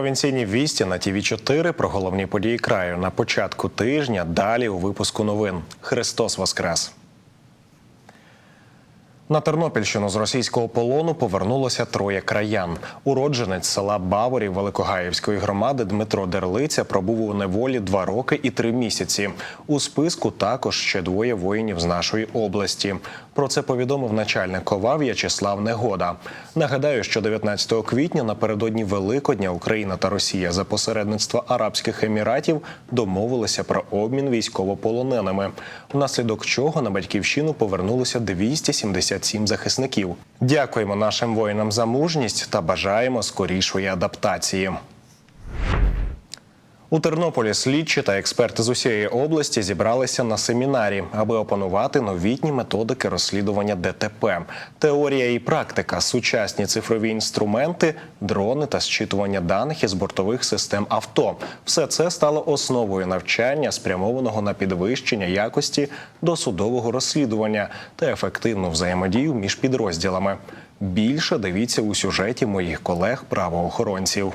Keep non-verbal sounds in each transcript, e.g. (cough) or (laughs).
Провінційні вісті на ТІВІ 4 про головні події краю на початку тижня. Далі у випуску новин. Христос Воскрес. На Тернопільщину з російського полону повернулося троє краян. Уродженець села Баворів Великогаївської громади Дмитро Дерлиця пробув у неволі два роки і три місяці. У списку також ще двоє воїнів з нашої області. Про це повідомив начальник КОВА В'ячеслав Негода. Нагадаю, що 19 квітня напередодні Великодня Україна та Росія за посередництва Арабських Еміратів домовилися про обмін військовополоненими, внаслідок чого на батьківщину повернулося 277 захисників. Дякуємо нашим воїнам за мужність та бажаємо скорішої адаптації. У Тернополі слідчі та експерти з усієї області зібралися на семінарі, аби опанувати новітні методики розслідування ДТП, теорія і практика, сучасні цифрові інструменти, дрони та зчитування даних із бортових систем авто. Все це стало основою навчання, спрямованого на підвищення якості досудового розслідування та ефективну взаємодію між підрозділами. Більше дивіться у сюжеті моїх колег-правоохоронців.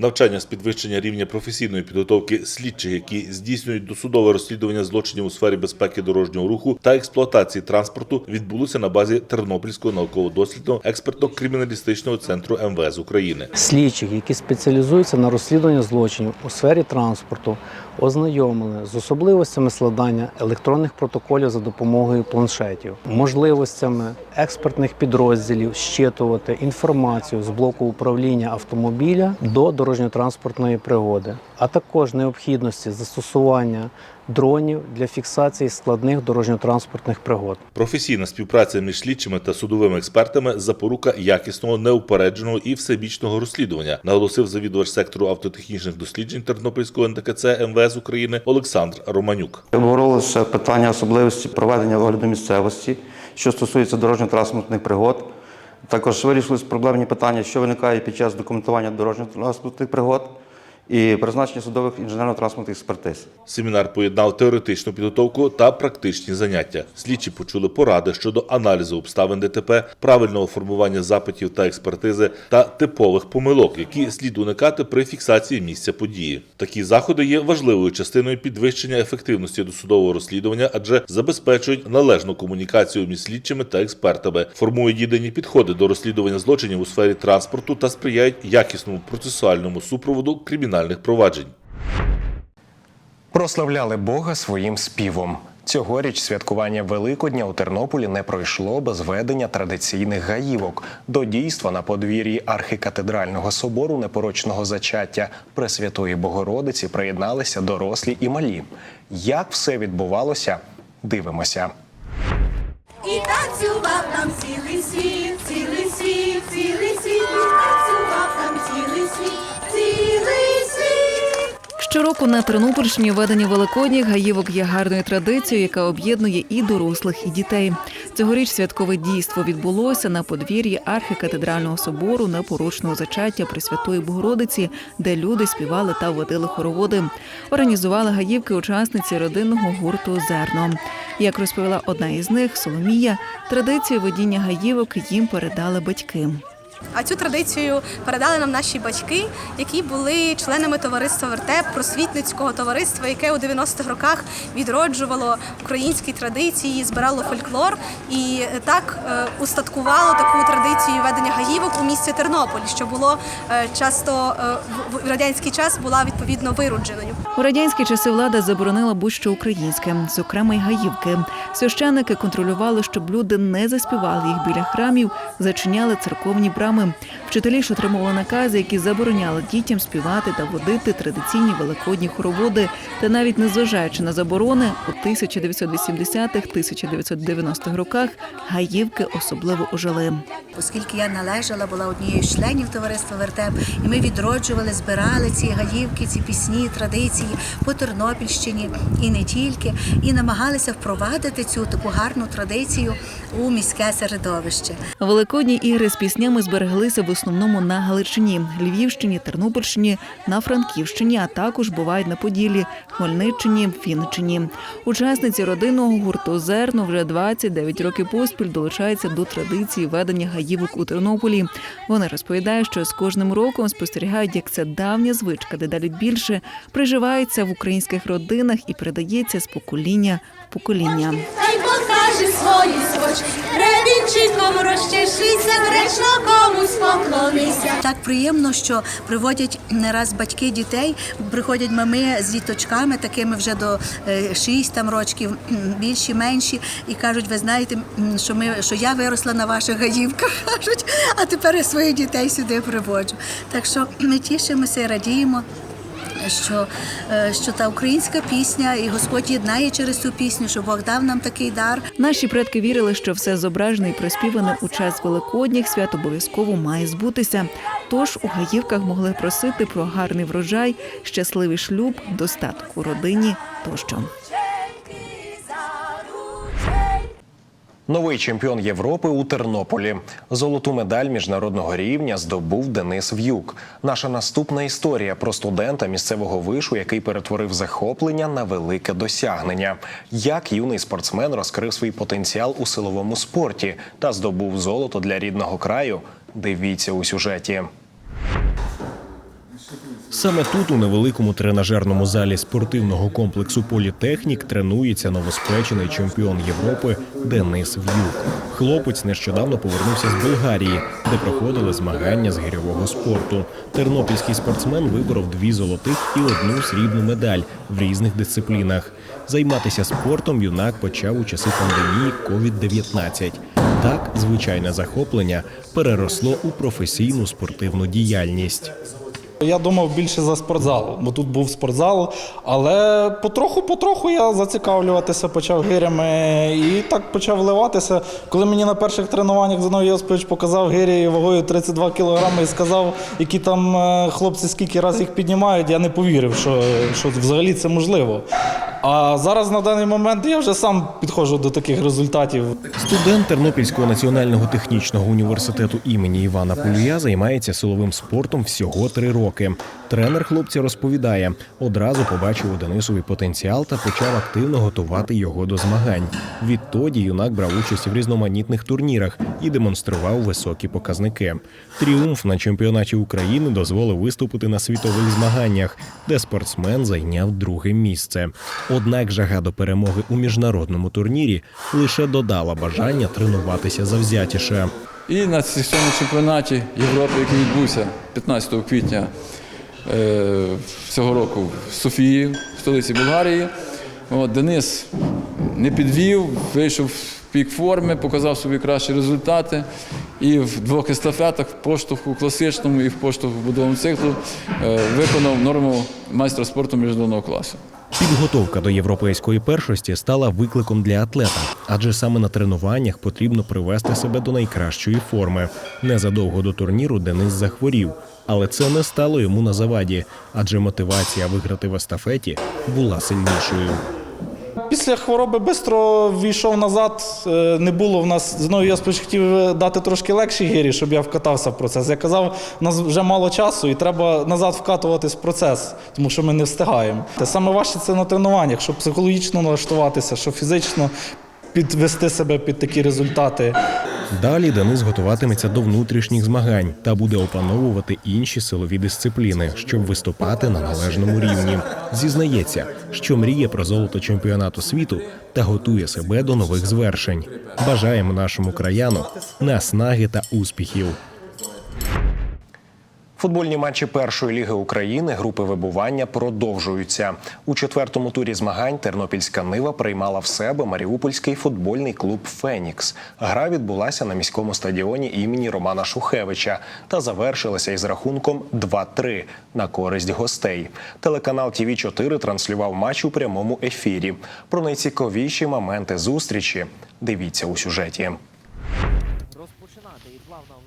Навчання з підвищення рівня професійної підготовки слідчих, які здійснюють досудове розслідування злочинів у сфері безпеки дорожнього руху та експлуатації транспорту, відбулося на базі Тернопільського науково-дослідного експертно-криміналістичного центру МВС України. слідчих, які спеціалізуються на розслідуванні злочинів у сфері транспорту, ознайомлені з особливостями складання електронних протоколів за допомогою планшетів, можливостями експертних підрозділів щитувати інформацію з блоку управління автомобіля до дорожньо-транспортної пригоди, а також необхідності застосування дронів для фіксації складних дорожньо-транспортних пригод. Професійна співпраця між слідчими та судовими експертами запорука якісного, неупередженого і всебічного розслідування, наголосив завідувач сектору автотехнічних досліджень Тернопільського НТКЦ МВС України Олександр Романюк. Обговорилося питання особливості проведення огляду місцевості, що стосується дорожньо-транспортних пригод. Також вирішились проблемні питання, що виникає під час документування дорожньо-транспортних пригод і призначення судових інженерно-транспортних експертиз. Семінар поєднав теоретичну підготовку та практичні заняття. Слідчі почули поради щодо аналізу обставин ДТП, правильного формування запитів та експертизи та типових помилок, які слід уникати при фіксації місця події. Такі заходи є важливою частиною підвищення ефективності досудового розслідування, адже забезпечують належну комунікацію між слідчими та експертами, формують єдині підходи до розслідування злочинів у сфері транспорту та сприяють якісному процесуальному супроводу кримінальних проваджень. Прославляли Бога своїм співом. Цьогоріч святкування Великодня у Тернополі не пройшло без ведення традиційних гаївок. До дійства на подвір'ї архікатедрального собору непорочного зачаття Пресвятої Богородиці приєдналися дорослі і малі. Як все відбувалося, дивимося. І танцював Щороку на Тернопільщині ведення великодніх гаївок є гарною традицією, яка об'єднує і дорослих, і дітей. Цьогоріч святкове дійство відбулося на подвір'ї архікатедрального собору непорочного зачаття Пресвятої Богородиці, де люди співали та водили хороводи. Організували гаївки учасниці родинного гурту Зерно. Як розповіла одна із них, Соломія, традицію водіння гаївок їм передали батьки. А цю традицію передали нам наші батьки, які були членами товариства Вертеп, просвітницького товариства, яке у 90-х роках відроджувало українські традиції, збирало фольклор і так е, устаткувало таку традицію ведення гаївок у місті Тернополь, що було е, часто е, в- радянський час була відповідно виродженою. У радянські часи влада заборонила будь-що українське, зокрема й гаївки. Священники контролювали, щоб люди не заспівали їх біля храмів, зачиняли церковні брами. Вчителі ж отримували накази, які забороняли дітям співати та водити традиційні великодні хороводи. Та навіть незважаючи на заборони, у 1980-х-1990-х роках гаївки особливо ожили. оскільки я належала, була однією з членів товариства Вертеп, і ми відроджували, збирали ці гаївки, ці пісні, традиції по Тернопільщині і не тільки, і намагалися впровадити цю таку гарну традицію у міське середовище. Великодні ігри з піснями збирали збереглися в основному на Галичині, Львівщині, Тернопільщині, на Франківщині, а також бувають на Поділлі, Хмельниччині, Вінниччині. Учасниці родинного гурту Зерно вже 29 років поспіль долучаються до традиції ведення гаївок у Тернополі. Вони розповідають, що з кожним роком спостерігають, як ця давня звичка дедалі більше приживається в українських родинах і передається з покоління в покоління. Хай покаже свої свочки, ревінчиком розчешися, гречно комусь поклонися. Так приємно, що приводять не раз батьки дітей, приходять мами з діточками, такими вже до 6 там років, м, більші, менші, і кажуть, ви знаєте, що ми що я виросла на ваших гаївках, (laughs) кажуть, а тепер я своїх дітей сюди приводжу. Так що ми тішимося і радіємо. Що, е, що та українська пісня, і Господь єднає через цю пісню, що Бог дав нам такий дар. Наші предки вірили, що все зображене і приспіване у час великодніх свят обов'язково має збутися. Тож у гаївках могли просити про гарний врожай, щасливий шлюб, достаток у родині тощо. Новий чемпіон Європи у Тернополі. Золоту медаль міжнародного рівня здобув Денис В'юк. Наша наступна історія про студента місцевого вишу, який перетворив захоплення на велике досягнення. Як юний спортсмен розкрив свій потенціал у силовому спорті та здобув золото для рідного краю. Дивіться у сюжеті. Саме тут, у невеликому тренажерному залі спортивного комплексу Політехнік, тренується новоспечений чемпіон Європи Денис В'юк. Хлопець нещодавно повернувся з Болгарії, де проходили змагання з гирьового спорту. Тернопільський спортсмен виборов дві золотих і одну срібну медаль в різних дисциплінах. Займатися спортом юнак почав у часи пандемії COVID-19. Так, звичайне захоплення переросло у професійну спортивну діяльність. Я думав більше за спортзал, бо тут був спортзал, але потроху-потроху я зацікавлюватися почав гирями і так почав вливатися. Коли мені на перших тренуваннях Зиновій Йосипович показав гирі вагою 32 кілограми і сказав, які там е, хлопці скільки разів їх піднімають, я не повірив, що, що взагалі це можливо. А зараз на даний момент я вже сам підходжу до таких результатів. Студент Тернопільського національного технічного університету імені Івана Полюя займається силовим спортом всього три роки. Тренер хлопця розповідає, одразу побачив у Денисові потенціал та почав активно готувати його до змагань. Відтоді юнак брав участь в різноманітних турнірах і демонстрував високі показники. Тріумф на чемпіонаті України дозволив виступити на світових змаганнях, де спортсмен зайняв друге місце. Однак жага до перемоги у міжнародному турнірі лише додала бажання тренуватися завзятіше. І на цьому чемпіонаті Європи, який відбувся 15 квітня е, цього року в Софії, в столиці Болгарії, от, Денис не підвів, вийшов в пік форми, показав собі кращі результати. І в двох естафетах, в поштовху класичному і в поштовху будовому циклу, е, виконав норму майстра спорту міжнародного класу. Підготовка до європейської першості стала викликом для атлета, адже саме на тренуваннях потрібно привести себе до найкращої форми. Незадовго до турніру Денис захворів, але це не стало йому на заваді, адже мотивація виграти в естафеті була сильнішою. Після хвороби швидко війшов назад. Е, Не було в нас знову я хотів дати трошки легші гірі, щоб я вкатався в процес. Я казав, у нас вже мало часу, і треба назад вкатуватись в процес, тому що ми не встигаємо. Те саме важче це на тренуваннях, щоб психологічно налаштуватися, щоб фізично підвести себе під такі результати. Далі Денис готуватиметься до внутрішніх змагань та буде опановувати інші силові дисципліни, щоб виступати на належному рівні. Зізнається, що мріє про золото чемпіонату світу та готує себе до нових звершень. Бажаємо нашому краяну наснаги та успіхів. Футбольні матчі першої ліги України групи вибування продовжуються. У четвертому турі змагань Тернопільська Нива приймала в себе Маріупольський футбольний клуб Фенікс. Гра відбулася на міському стадіоні імені Романа Шухевича та завершилася із рахунком 2-3 на користь гостей. Телеканал ТВ 4 транслював матч у прямому ефірі. Про найцікавіші моменти зустрічі дивіться у сюжеті.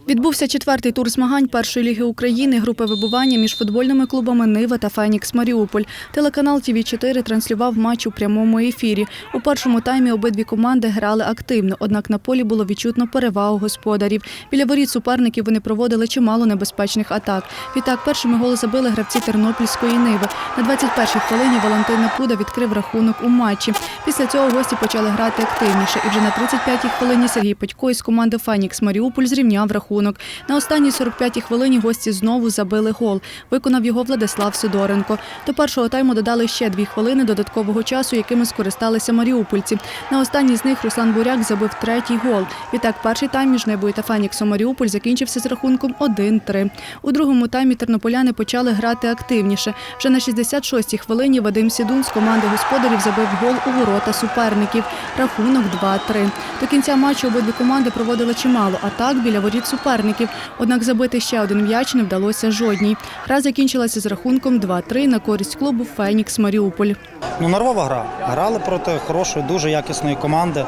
Відбувся четвертий тур змагань першої ліги України групи вибування між футбольними клубами Нива та Фенікс Маріуполь. Телеканал ТВ 4 транслював матч у прямому ефірі. У першому таймі обидві команди грали активно, однак на полі було відчутно перевагу господарів. Біля воріт суперників вони проводили чимало небезпечних атак. Відтак першими гол забили гравці Тернопільської Ниви. На 21-й хвилині Валентин Непуда відкрив рахунок у матчі. Після цього гості почали грати активніше. І вже на 35-й хвилині Сергій Петько із команди Фенікс Маріуполь зрівняв рахунок. На останній 45-й хвилині гості знову забили гол. Виконав його Владислав Сидоренко. До першого тайму додали ще дві хвилини додаткового часу, якими скористалися маріупольці. На останній з них Руслан Буряк забив третій гол. Відтак перший тайм між Нивою та Феніксом Маріуполь закінчився з рахунком 1-3. У другому таймі тернополяни почали грати активніше. Вже на 66-й хвилині Вадим Сідун з команди господарів забив гол у ворота суперників. Рахунок 2-3. До кінця матчу обидві команди проводили чимало атак біля воріт суперників. Однак забити ще один м'яч не вдалося жодній. Гра закінчилася з рахунком 2-3 на користь клубу Фенікс Маріуполь. Ну, нервова гра. Грали проти хорошої, дуже якісної команди.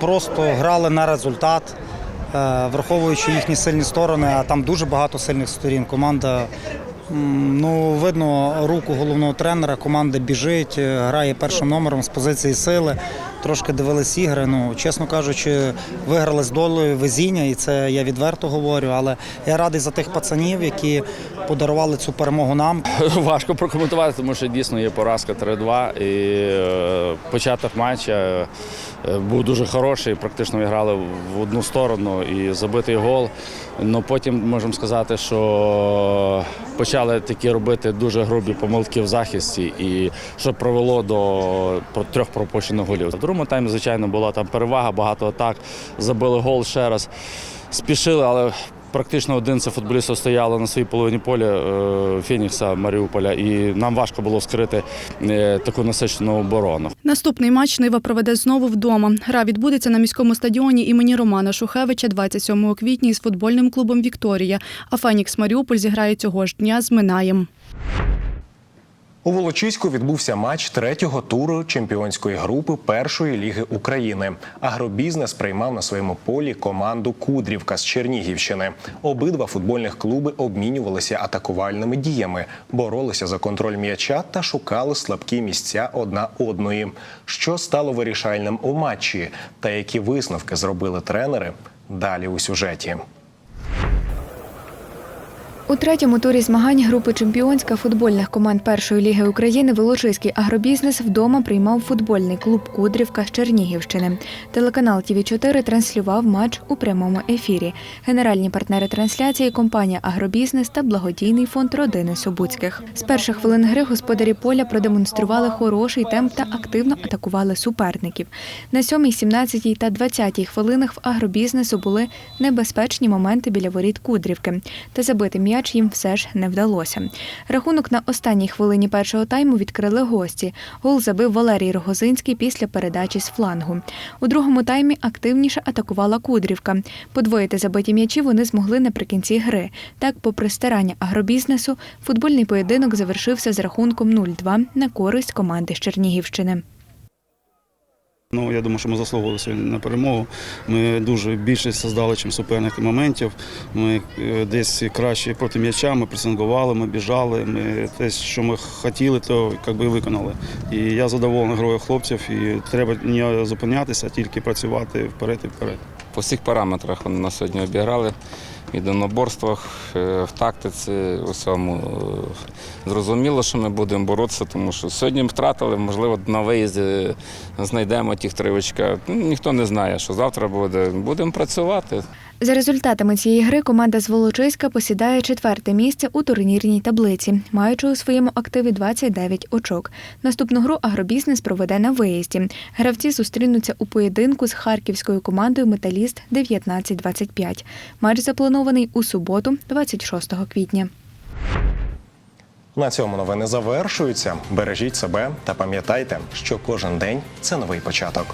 Просто грали на результат, е, враховуючи їхні сильні сторони, а там дуже багато сильних сторін. Команда, ну, видно руку головного тренера, команда біжить, е, грає першим номером з позиції сили. Трошки дивились ігри. Ну, чесно кажучи, виграли з долею везіння, і це я відверто говорю. Але я радий за тих пацанів, які подарували цю перемогу нам. (laughs) Важко прокоментувати, тому що дійсно є поразка 3-2. І е, початок матча е, був дуже хороший. Практично грали в одну сторону і забитий гол. Ну потім можемо сказати, що почали такі робити дуже грубі помилки в захисті, і що привело до трьох пропущених голів. В другому таймі, звичайно, була там перевага, багато атак. Забили гол ще раз. Спішили, але практично 11 футболістів стояло на своїй половині поля е, Фенікса Маріуполя, і нам важко було скрити е, таку насичену оборону. Наступний матч Нива проведе знову вдома. Гра відбудеться на міському стадіоні імені Романа Шухевича 27 квітня із футбольним клубом Вікторія. А Фенікс Маріуполь зіграє цього ж дня з Минаєм. У Волочиську відбувся матч третього туру чемпіонської групи першої ліги України. Агробізнес приймав на своєму полі команду Кудрівка з Чернігівщини. Обидва футбольних клуби обмінювалися атакувальними діями, боролися за контроль м'яча та шукали слабкі місця одна одної. Що стало вирішальним у матчі, та які висновки зробили тренери? Далі у сюжеті. У третьому турі змагань групи чемпіонська футбольних команд першої ліги України Волочиський агробізнес вдома приймав футбольний клуб Кудрівка з Чернігівщини. Телеканал ТВ 4 транслював матч у прямому ефірі. Генеральні партнери трансляції компанія Агробізнес та благодійний фонд родини Собуцьких. З перших хвилин гри господарі поля продемонстрували хороший темп та активно атакували суперників. На 7, 17 та 20 хвилинах в агробізнесу були небезпечні моменти біля воріт Кудрівки. Та забити м'яч їм все ж не вдалося. Рахунок на останній хвилині першого тайму відкрили гості. Гол забив Валерій Рогозинський після передачі з флангу. У другому таймі активніше атакувала Кудрівка. Подвоїти забиті м'ячі вони змогли наприкінці гри. Так, попри старання агробізнесу, футбольний поєдинок завершився з рахунком 0-2 на користь команди з Чернігівщини. Ну, я думаю, що ми заслуговували сьогодні на перемогу. Ми дуже більше создали, чим суперники моментів. Ми е, десь краще проти м'яча, ми пресингували, ми біжали. Ми те, що ми хотіли, то якби, виконали. І я задоволений грою хлопців. І треба не зупинятися, а тільки працювати вперед і вперед. По всіх параметрах вони нас сьогодні обіграли. В єдиноборствах, е, в тактиці, усьому. Е, Зрозуміло, що ми будемо боротися, тому що сьогодні втратили, можливо, на виїзді знайдемо ті три очка. Ніхто не знає, що завтра буде. Будемо працювати. За результатами цієї гри команда з Волочиська посідає четверте місце у турнірній таблиці, маючи у своєму активі 29 очок. Наступну гру агробізнес проведе на виїзді. Гравці зустрінуться у поєдинку з харківською командою Металіст 19-25. Матч запланований у суботу, 26 квітня. На цьому новини завершуються. Бережіть себе та пам'ятайте, що кожен день це новий початок.